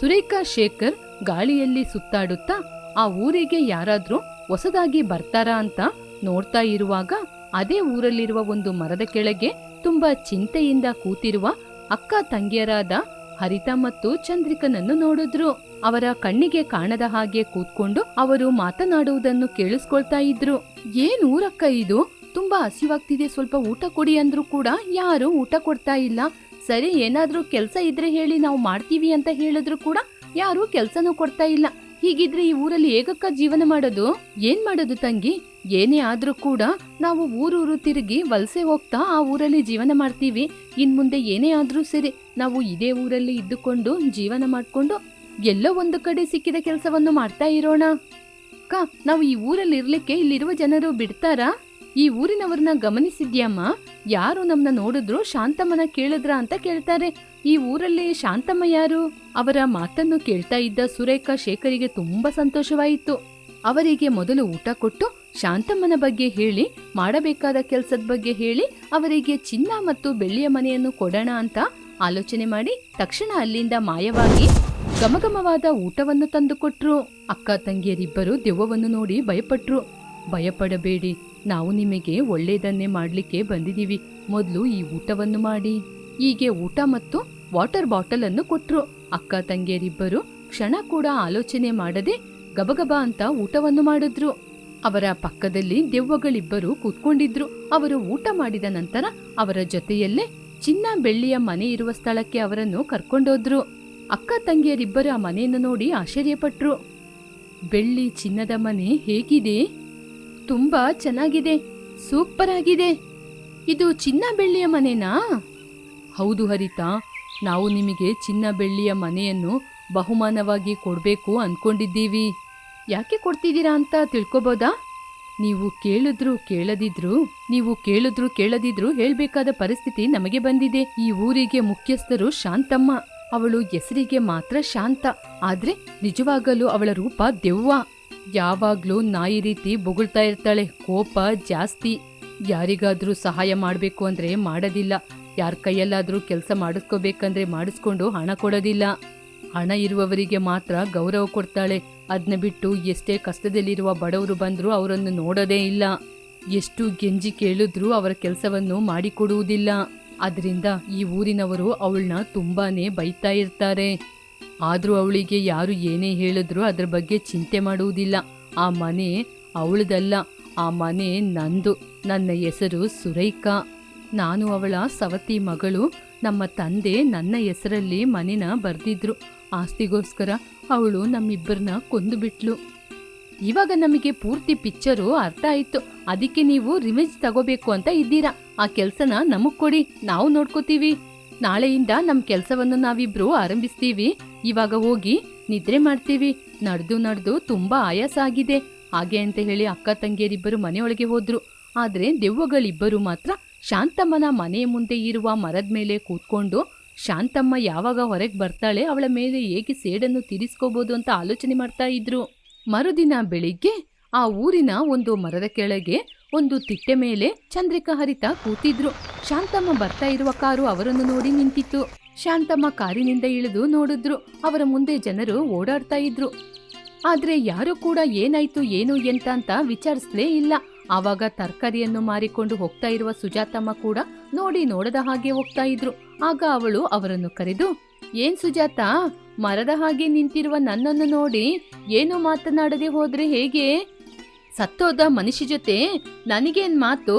ಸುರೇಖಾ ಶೇಖರ್ ಗಾಳಿಯಲ್ಲಿ ಸುತ್ತಾಡುತ್ತಾ ಆ ಊರಿಗೆ ಯಾರಾದ್ರೂ ಹೊಸದಾಗಿ ಬರ್ತಾರಾ ಅಂತ ನೋಡ್ತಾ ಇರುವಾಗ ಅದೇ ಊರಲ್ಲಿರುವ ಒಂದು ಮರದ ಕೆಳಗೆ ತುಂಬಾ ಚಿಂತೆಯಿಂದ ಕೂತಿರುವ ಅಕ್ಕ ತಂಗಿಯರಾದ ಹರಿತಾ ಮತ್ತು ಚಂದ್ರಿಕನನ್ನು ನೋಡಿದ್ರು. ಅವರ ಕಣ್ಣಿಗೆ ಕಾಣದ ಹಾಗೆ ಕೂತ್ಕೊಂಡು ಅವರು ಮಾತನಾಡುವುದನ್ನು ಕೇಳಿಸ್ಕೊಳ್ತಾ ಇದ್ರು. ಏನ್ ಊರಕ್ಕ ಇದು? ತುಂಬಾ ಹಸಿವಾಗ್ತಿದೆ, ಸ್ವಲ್ಪ ಊಟ ಕೊಡಿ ಅಂದ್ರೂ ಕೂಡ ಯಾರು ಊಟ ಕೊಡ್ತಾ ಇಲ್ಲ. ಸರಿ, ಏನಾದ್ರೂ ಕೆಲಸ ಇದ್ರೆ ಹೇಳಿ, ನಾವು ಮಾಡ್ತೀವಿ ಅಂತ ಹೇಳಿದ್ರು ಕೂಡ ಯಾರು ಕೆಲ್ಸನೂ ಕೊಡ್ತಾ ಇಲ್ಲ. ಹೀಗಿದ್ರೆ ಈ ಊರಲ್ಲಿ ಹೇಗಕ್ಕ ಜೀವನ ಮಾಡೋದು? ಏನ್ ಮಾಡೋದು ತಂಗಿ? ಏನೇ ಆದ್ರೂ ಕೂಡ ನಾವು ಊರೂರು ತಿರುಗಿ ವಲಸೆ ಹೋಗ್ತಾ ಆ ಊರಲ್ಲಿ ಜೀವನ ಮಾಡ್ತೀವಿ. ಇನ್ ಮುಂದೆ ಏನೇ ಆದ್ರೂ ಸರಿ ನಾವು ಇದೇ ಊರಲ್ಲಿ ಇದ್ದುಕೊಂಡು ಜೀವನ ಮಾಡ್ಕೊಂಡು ಎಲ್ಲೋ ಒಂದು ಕಡೆ ಸಿಕ್ಕಿದ ಕೆಲಸವನ್ನು ಮಾಡ್ತಾ ಇರೋಣ. ಅಕ್ಕ, ನಾವು ಈ ಊರಲ್ಲಿ ಇರ್ಲಿಕ್ಕೆ ಇಲ್ಲಿರುವ ಜನರು ಬಿಡ್ತಾರಾ? ಈ ಊರಿನವ್ರನ್ನ ಗಮನಿಸಿದ್ಯಮ್ಮ? ಯಾರು ನಮ್ನ ನೋಡಿದ್ರು ಶಾಂತಮ್ಮನ ಕೇಳಿದ್ರ ಅಂತ ಕೇಳ್ತಾರೆ. ಈ ಊರಲ್ಲಿ ಶಾಂತಮ್ಮ ಯಾರು? ಅವರ ಮಾತನ್ನು ಕೇಳ್ತಾ ಇದ್ದ ಸುರೇಖಾ ಶೇಖರಿಗೆ ತುಂಬಾ ಸಂತೋಷವಾಯಿತು. ಅವರಿಗೆ ಮೊದಲು ಊಟ ಕೊಟ್ಟು ಶಾಂತಮ್ಮನ ಬಗ್ಗೆ ಹೇಳಿ, ಮಾಡಬೇಕಾದ ಕೆಲಸದ ಬಗ್ಗೆ ಹೇಳಿ, ಅವರಿಗೆ ಚಿನ್ನ ಮತ್ತು ಬೆಳ್ಳಿಯ ಮನೆಯನ್ನು ಕೊಡೋಣ ಅಂತ ಆಲೋಚನೆ ಮಾಡಿ ತಕ್ಷಣ ಅಲ್ಲಿಂದ ಮಾಯವಾಗಿ ಗಮಗಮವಾದ ಊಟವನ್ನು ತಂದುಕೊಟ್ರು. ಅಕ್ಕ ತಂಗಿಯರಿಬ್ಬರು ದೆವ್ವವನ್ನು ನೋಡಿ ಭಯಪಟ್ರು. ಭಯಪಡಬೇಡಿ, ನಾವು ನಿಮಗೆ ಒಳ್ಳೆಯದನ್ನೇ ಮಾಡ್ಲಿಕ್ಕೆ ಬಂದಿದ್ದೀವಿ. ಮೊದಲು ಈ ಊಟವನ್ನು ಮಾಡಿ. ಹೀಗೆ ಊಟ ಮತ್ತು ವಾಟರ್ ಬಾಟಲ್ ಅನ್ನು ಕೊಟ್ರು. ಅಕ್ಕ ತಂಗಿಯರಿಬ್ಬರು ಕ್ಷಣ ಕೂಡ ಆಲೋಚನೆ ಮಾಡದೆ ಗಬಗಬ ಅಂತ ಊಟವನ್ನು ಮಾಡಿದ್ರು. ಅವರ ಪಕ್ಕದಲ್ಲಿ ದೆವ್ವಗಳಿಬ್ಬರು ಕೂತ್ಕೊಂಡಿದ್ರು. ಅವರು ಊಟ ಮಾಡಿದ ನಂತರ ಅವರ ಜೊತೆಯಲ್ಲೇ ಚಿನ್ನ ಬೆಳ್ಳಿಯ ಮನೆ ಇರುವ ಸ್ಥಳಕ್ಕೆ ಅವರನ್ನು ಕರ್ಕೊಂಡೋದ್ರು. ಅಕ್ಕ ತಂಗಿಯರಿಬ್ಬರು ಆ ಮನೆಯನ್ನು ನೋಡಿ ಆಶ್ಚರ್ಯಪಟ್ರು. ಬೆಳ್ಳಿ ಚಿನ್ನದ ಮನೆ ಹೇಗಿದೆ? ತುಂಬಾ ಚೆನ್ನಾಗಿದೆ ಸೂಪರ್ ಆಗಿದೆ ಇದು ಚಿನ್ನ ಬೆಳ್ಳಿಯ ಮನೆನಾ? ಹೌದು ಹರಿತಾ, ನಾವು ನಿಮಗೆ ಚಿನ್ನ ಬೆಳ್ಳಿಯ ಮನೆಯನ್ನು ಬಹುಮಾನವಾಗಿ ಕೊಡಬೇಕು ಅನ್ಕೊಂಡಿದ್ದೀವಿ. ಯಾಕೆ ಕೊಡ್ತಿದ್ದೀರಾ ಅಂತ ತಿಳ್ಕೊಬೋದಾ? ನೀವು ಕೇಳಿದ್ರು ಕೇಳದಿದ್ರು, ನೀವು ಕೇಳಿದ್ರು ಕೇಳದಿದ್ರು ಹೇಳ್ಬೇಕಾದ ಪರಿಸ್ಥಿತಿ ನಮಗೆ ಬಂದಿದೆ. ಈ ಊರಿಗೆ ಮುಖ್ಯಸ್ಥರು ಶಾಂತಮ್ಮ. ಅವಳು ಹೆಸರಿಗೆ ಮಾತ್ರ ಶಾಂತ. ಆದ್ರೆ ನಿಜವಾಗಲೂ ಅವಳ ರೂಪ ದೆವ್ವ. ಯಾವಾಗ್ಲೂ ನಾಯಿ ರೀತಿ ಬೊಗಳ್ತಾ ಇರ್ತಾಳೆ. ಕೋಪ ಜಾಸ್ತಿ. ಯಾರಿಗಾದ್ರೂ ಸಹಾಯ ಮಾಡಬೇಕು ಅಂದ್ರೆ ಮಾಡೋದಿಲ್ಲ. ಯಾರ ಕೈಯಲ್ಲಾದ್ರೂ ಕೆಲಸ ಮಾಡಿಸ್ಕೋಬೇಕಂದ್ರೆ ಮಾಡಿಸ್ಕೊಂಡು ಹಣ ಕೊಡೋದಿಲ್ಲ. ಹಣ ಇರುವವರಿಗೆ ಮಾತ್ರ ಗೌರವ ಕೊಡ್ತಾಳೆ. ಅದನ್ನ ಬಿಟ್ಟು ಎಷ್ಟೇ ಕಷ್ಟದಲ್ಲಿರುವ ಬಡವರು ಬಂದರೂ ಅವರನ್ನು ನೋಡೋದೇ ಇಲ್ಲ. ಎಷ್ಟು ಗೆಂಜಿ ಕೇಳಿದ್ರೂ ಅವರ ಕೆಲಸವನ್ನು ಮಾಡಿಕೊಡುವುದಿಲ್ಲ. ಅದರಿಂದ ಈ ಊರಿನವರು ಅವಳನ್ನ ತುಂಬಾನೇ ಬೈತಾ ಇರ್ತಾರೆ. ಆದ್ರೂ ಅವಳಿಗೆ ಯಾರು ಏನೇ ಹೇಳಿದ್ರು ಅದ್ರ ಬಗ್ಗೆ ಚಿಂತೆ ಮಾಡುವುದಿಲ್ಲ. ಆ ಮನೆ ಅವಳದಲ್ಲ. ಆ ಮನೆ ನಂದು. ನನ್ನ ಹೆಸರು ಸುರೈಕಾ. ನಾನು ಅವಳ ಸವತಿ ಮಗಳು. ನಮ್ಮ ತಂದೆ ನನ್ನ ಹೆಸರಲ್ಲಿ ಮನೆನ ಬರ್ದಿದ್ರು. ಆಸ್ತಿಗೋಸ್ಕರ ಅವಳು ನಮ್ಮಿಬ್ಬರನ್ನ ಕೊಂದು ಬಿಟ್ಲು ಇವಾಗ ನಮಗೆ ಪೂರ್ತಿ ಪಿಕ್ಚರು ಅರ್ಥ ಆಯ್ತು. ಅದಕ್ಕೆ ನೀವು ರಿವೆಂಜ್ ತಗೋಬೇಕು ಅಂತ ಇದ್ದೀರಾ. ಆ ಕೆಲ್ಸನ ನಮಗ್ ಕೊಡಿ, ನಾವು ನೋಡ್ಕೋತೀವಿ. ನಾಳೆಯಿಂದ ನಮ್ ಕೆಲ್ಸವನ್ನು ನಾವಿಬ್ರು ಆರಂಭಿಸ್ತೀವಿ. ಇವಾಗ ಹೋಗಿ ನಿದ್ರೆ ಮಾಡ್ತೀವಿ. ನಡೆದು ನಡೆದು ತುಂಬಾ ಆಯಾಸ ಆಗಿದೆ. ಹಾಗೆ ಅಂತ ಹೇಳಿ ಅಕ್ಕ ತಂಗಿಯರಿಬ್ಬರು ಮನೆಯೊಳಗೆ ಹೋದ್ರು. ಆದ್ರೆ ದೆವ್ವಗಳಿಬ್ಬರು ಮಾತ್ರ ಶಾಂತಮ್ಮನ ಮನೆಯ ಮುಂದೆ ಇರುವ ಮರದ ಮೇಲೆ ಕೂತ್ಕೊಂಡು ಶಾಂತಮ್ಮ ಯಾವಾಗ ಹೊರಗೆ ಬರ್ತಾಳೆ ಅವಳ ಮೇಲೆ ಹೇಗೆ ಸೇಡನ್ನು ತೀರಿಸ್ಕೋಬಹುದು ಅಂತ ಆಲೋಚನೆ ಮಾಡ್ತಾ ಇದ್ರು. ಮರುದಿನ ಬೆಳಿಗ್ಗೆ ಆ ಊರಿನ ಒಂದು ಮರದ ಕೆಳಗೆ ಒಂದು ತಿಟ್ಟೆ ಮೇಲೆ ಚಂದ್ರಿಕಾ ಹರಿತ ಕೂತಿದ್ರು. ಶಾಂತಮ್ಮ ಬರ್ತಾ ಇರುವ ಕಾರು ಅವರನ್ನು ನೋಡಿ ನಿಂತಿತ್ತು. ಶಾಂತಮ್ಮ ಕಾರಿನಿಂದ ಇಳಿದು ನೋಡಿದ್ರು. ಅವರ ಮುಂದೆ ಜನರು ಓಡಾಡ್ತಾ ಇದ್ರು. ಆದ್ರೆ ಯಾರು ಕೂಡ ಏನಾಯ್ತು, ಏನು ಎಂತ ಅಂತ ವಿಚಾರಿಸ್ಲೇ ಇಲ್ಲ. ಆವಾಗ ತರಕಾರಿಯನ್ನು ಮಾರಿಕೊಂಡು ಹೋಗ್ತಾ ಇರುವ ಸುಜಾತಮ್ಮ ಕೂಡ ನೋಡಿ ನೋಡದ ಹಾಗೆ ಹೋಗ್ತಾ ಇದ್ರು. ಆಗ ಅವಳು ಅವರನ್ನು ಕರೆದು, ಏನ್ ಸುಜಾತ, ಮರದ ಹಾಗೆ ನಿಂತಿರುವ ನನ್ನನ್ನು ನೋಡಿ ಏನು ಮಾತನಾಡದೆ ಹೋದ್ರೆ ಹೇಗೆ? ಸತ್ತೋದ ಮನುಷ್ಯ ಜೊತೆ ನನಗೇನ್ ಮಾತು?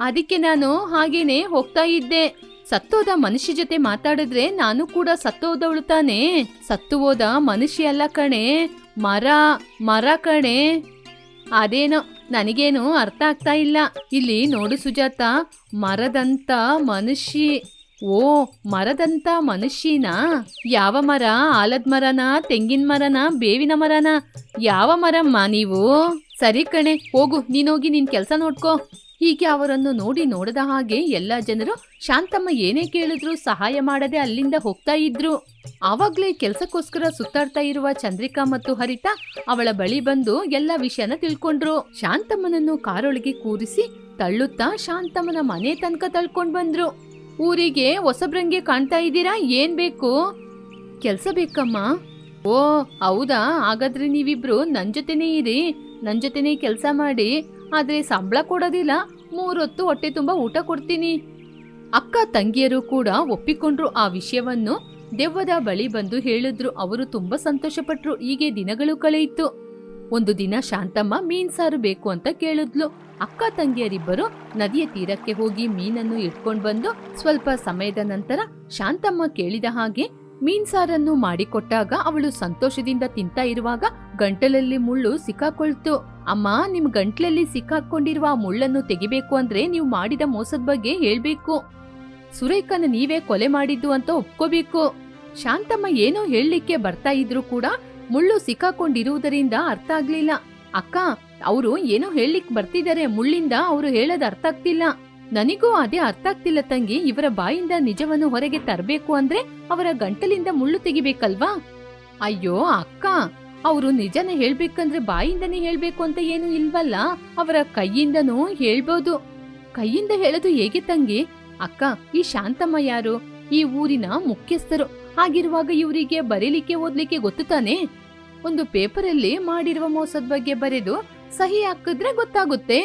ಅದಕ್ಕೆ ನಾನು ಹಾಗೇನೆ ಹೋಗ್ತಾ ಇದ್ದೆ. ಸತ್ತೋದ ಮನುಷ್ಯ ಜೊತೆ ಮಾತಾಡಿದ್ರೆ ನಾನು ಕೂಡ ಸತ್ತೋದವಳು ತಾನೆ? ಸತ್ತು ಹೋದ ಮನುಷ್ಯ ಅಲ್ಲ ಕಣೆ. ಮರ ಮರ ಕಣೆ. ಅದೇನೋ ನನಗೇನು ಅರ್ಥ ಆಗ್ತಾ ಇಲ್ಲ. ಇಲ್ಲಿ ನೋಡು ಸುಜಾತ, ಮರದಂತ ಮನುಷ್ಯ. ಓ, ಮರದಂತ ಮನುಷ್ಯನ? ಯಾವ ಮರ? ಆಲದ ಮರನ? ತೆಂಗಿನ ಮರನ? ಬೇವಿನ ಮರನ? ಯಾವ ಮರಮ್ಮ ನೀವು? ಸರಿ ಕಣೆ, ಹೋಗು ನೀನೋಗಿ ನಿನ್ ಕೆಲಸ ನೋಡ್ಕೋ. ಹೀಗೆ ಅವರನ್ನು ನೋಡಿ ನೋಡದ ಹಾಗೆ ಎಲ್ಲ ಜನರು, ಶಾಂತಮ್ಮ ಏನೇ ಕೇಳಿದ್ರು ಸಹಾಯ ಮಾಡದೆ ಅಲ್ಲಿಂದ ಹೋಗ್ತಾ ಇದ್ರು. ಆವಾಗ್ಲೇ ಕೆಲ್ಸಕ್ಕೋಸ್ಕರ ಸುತ್ತಾಡ್ತಾ ಇರುವ ಚಂದ್ರಿಕಾ ಮತ್ತು ಹರಿತಾ ಅವಳ ಬಳಿ ಬಂದು ಎಲ್ಲ ವಿಷಯನ ತಿಳ್ಕೊಂಡ್ರು. ಶಾಂತಮ್ಮನನ್ನು ಕಾರೊಳಗೆ ಕೂರಿಸಿ ತಳ್ಳುತ್ತಾ ಶಾಂತಮ್ಮನ ಮನೆ ತನಕ ತಳ್ಕೊಂಡ್ ಬಂದ್ರು. ಊರಿಗೆ ಹೊಸಬ್ರಂಗೆ ಕಾಣ್ತಾ ಇದ್ದೀರಾ? ಏನ್ ಬೇಕು? ಕೆಲ್ಸ ಬೇಕಮ್ಮ. ಓ, ಹೌದಾ? ಹಾಗಾದ್ರೆ ನೀವಿಬ್ರು ನನ್ ಜೊತೆನೇ ಇರಿ. ನನ್ ಜೊತೆನೇ ಕೆಲಸ ಮಾಡಿ. ಆದ್ರೆ ಸಂಬಳ ಕೊಡೋದಿಲ್ಲ. ಮೂರೊತ್ತು ಹೊಟ್ಟೆ ತುಂಬಾ ಊಟ ಕೊಡ್ತೀನಿ. ಅಕ್ಕ ತಂಗಿಯರು ಕೂಡ ಒಪ್ಪಿಕೊಂಡ್ರು ಆ ವಿಷಯವನ್ನು. ದೆವ್ವದ ಬಳಿ ಬಂದು ಹೇಳಿದ್ರು, ಅವರು ತುಂಬಾ ಸಂತೋಷಪಟ್ರು. ಹೀಗೆ ದಿನಗಳು ಕಳೆಯಿತು. ಒಂದು ದಿನ ಶಾಂತಮ್ಮ ಮೀನ್ ಸಾರು ಬೇಕು ಅಂತ ಕೇಳಿದ್ಲು. ಅಕ್ಕ ತಂಗಿಯರಿಬ್ಬರು ನದಿಯ ತೀರಕ್ಕೆ ಹೋಗಿ ಮೀನನ್ನು ಇಟ್ಕೊಂಡು ಬಂದು ಸ್ವಲ್ಪ ಸಮಯದ ನಂತರ ಶಾಂತಮ್ಮ ಕೇಳಿದ ಹಾಗೆ ಮೀನ್ ಸಾರನ್ನು ಮಾಡಿಕೊಟ್ಟಾಗ ಅವಳು ಸಂತೋಷದಿಂದ ತಿಂತಾ ಇರುವಾಗ ಗಂಟಲಲ್ಲಿ ಮುಳ್ಳು ಸಿಕ್ಕಾಕೊಳ್ತು. ಅಮ್ಮ, ನಿಮ್ ಗಂಟ್ಲಲ್ಲಿ ಸಿಕ್ಕಾಕೊಂಡಿರುವ ಆ ಮುಳ್ಳನ್ನು ತೆಗಿಬೇಕು ಅಂದ್ರೆ ನೀವು ಮಾಡಿದ ಮೋಸದ ಬಗ್ಗೆ ಹೇಳ್ಬೇಕು. ಸುರೇಖನ ನೀವೇ ಕೊಲೆ ಮಾಡಿದ್ದು ಅಂತ ಒಪ್ಕೋಬೇಕು. ಶಾಂತಮ್ಮ ಏನೋ ಹೇಳಲಿಕ್ಕೆ ಬರ್ತಾ ಇದ್ರು ಕೂಡ ಮುಳ್ಳು ಸಿಕ್ಕಾಕೊಂಡಿರುವುದರಿಂದ ಅರ್ಥ ಆಗ್ಲಿಲ್ಲ. ಅಕ್ಕ, ಅವರು ಏನೋ ಹೇಳಲಿಕ್ ಬರ್ತಿದ್ದಾರೆ, ಮುಳ್ಳಿಂದ ಅವರು ಹೇಳೋದು ಅರ್ಥ ಆಗ್ತಿಲ್ಲ. ನನಗೂ ಅದೇ ಅರ್ಥ ಆಗ್ತಿಲ್ಲ ತಂಗಿ, ಇವರ ಬಾಯಿಂದ ನಿಜವನ್ನು ಹೊರಗೆ ತರಬೇಕು ಅಂದ್ರೆ ಅವರ ಗಂಟಲಿಂದ ಮುಳ್ಳು ತೆಗಿಬೇಕಲ್ವಾ? ಅಯ್ಯೋ, ಅಕ್ಕ. ಅವರು ನಿಜನ ಹೇಳ್ಬೇಕಂದ್ರೆ ಬಾಯಿಂದನೇ ಹೇಳ್ಬೇಕು ಅಂತ ಏನು ಇಲ್ವಲ್ಲ? ಅವರ ಕೈಯಿಂದನೂ ಹೇಳ್ಬೋದು. ಕೈಯಿಂದ ಹೇಳೋದು ಹೇಗೆ ತಂಗಿ? ಅಕ್ಕ, ಈ ಶಾಂತಮ್ಮ ಯಾರು? ಈ ಊರಿನ ಮುಖ್ಯಸ್ಥರು. ಹಾಗಿರುವಾಗ ಇವರಿಗೆ ಬರೀಲಿಕ್ಕೆ ಓದ್ಲಿಕ್ಕೆ ಗೊತ್ತು ತಾನೆ? ಒಂದು ಪೇಪರಲ್ಲಿ ಮಾಡಿರುವ ಮೋಸದ ಬಗ್ಗೆ ಬರೆದು ಸಹಿ ಹಾಕಿದ್ರೆ ಗೊತ್ತಾಗುತ್ತೆ.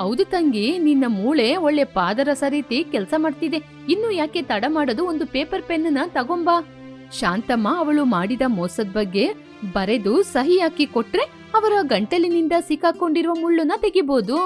ಹೌದು ತಂಗಿ, ನಿನ್ನ ಮೂಳೆ ಒಳ್ಳೆ ಪಾದರ ರೀತಿ ಕೆಲಸ ಮಾಡ್ತಿದೆ. ಇನ್ನು ಯಾಕೆ ತಡ ಮಾಡೋದು? ಒಂದು ಪೇಪರ್ ಪೆನ್ನ ತಗೊಂಬಾ. ಶಾಂತಮ್ಮ ಅವಳು ಮಾಡಿದ ಮೋಸದ ಬಗ್ಗೆ ಬರೆದು ಸಹಿ ಹಾಕಿ ಕೊಟ್ರೆ ಅವರ ಗಂಟಲಿನಿಂದ ಸಿಕ್ಕಾಕೊಂಡಿರುವ ಮುಳ್ಳುನ ತೆಗಿಬೋದು.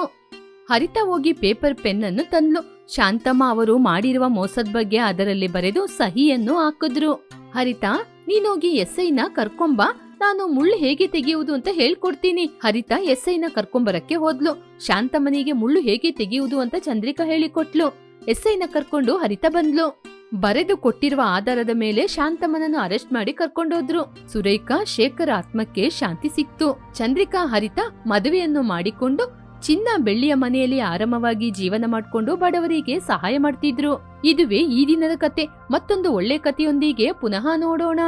ಹರಿತ ಹೋಗಿ ಪೇಪರ್ ಪೆನ್ ಅನ್ನು ತಂದ್ಲು. ಶಾಂತಮ್ಮ ಅವರು ಮಾಡಿರುವ ಮೋಸದ ಬಗ್ಗೆ ಅದರಲ್ಲಿ ಬರೆದು ಸಹಿಯನ್ನು ಹಾಕಿದ್ರು. ಹರಿತ, ನೀನೋಗಿ ಎಸ್ಐನ ಕರ್ಕೊಂಬಾ. ನಾನು ಮುಳ್ಳು ಹೇಗೆ ತೆಗೆಯುವುದು ಅಂತ ಹೇಳ್ಕೊಡ್ತೀನಿ. ಹರಿತಾ ಎಸ್ಐನ ಕರ್ಕೊಂಬರಕ್ಕೆ ಹೋದ್ಲು. ಶಾಂತಮ್ಮನಿಗೆ ಮುಳ್ಳು ಹೇಗೆ ತೆಗೆಯುವುದು ಅಂತ ಚಂದ್ರಿಕಾ ಹೇಳಿಕೊಟ್ಲು. ಎಸ್ಐನ ಕರ್ಕೊಂಡು ಹರಿತ ಬಂದ್ಲು. ಬರೆದು ಕೊಟ್ಟಿರುವ ಆಧಾರದ ಮೇಲೆ ಶಾಂತಮ್ಮನನ್ನು ಅರೆಸ್ಟ್ ಮಾಡಿ ಕರ್ಕೊಂಡೋದ್ರು ಸುರೇಖಾ ಶೇಖರ್ ಆತ್ಮಕ್ಕೆ ಶಾಂತಿ ಸಿಕ್ತು. ಚಂದ್ರಿಕಾ ಹರಿತ ಮದುವೆಯನ್ನು ಮಾಡಿಕೊಂಡು ಚಿನ್ನ ಬೆಳ್ಳಿಯ ಮನೆಯಲ್ಲಿ ಆರಾಮವಾಗಿ ಜೀವನ ಮಾಡ್ಕೊಂಡು ಬಡವರಿಗೆ ಸಹಾಯ ಮಾಡ್ತಿದ್ರು. ಇದುವೇ ಈ ದಿನದ ಕತೆ. ಮತ್ತೊಂದು ಒಳ್ಳೆ ಕಥೆಯೊಂದಿಗೆ ಪುನಃ ನೋಡೋಣ.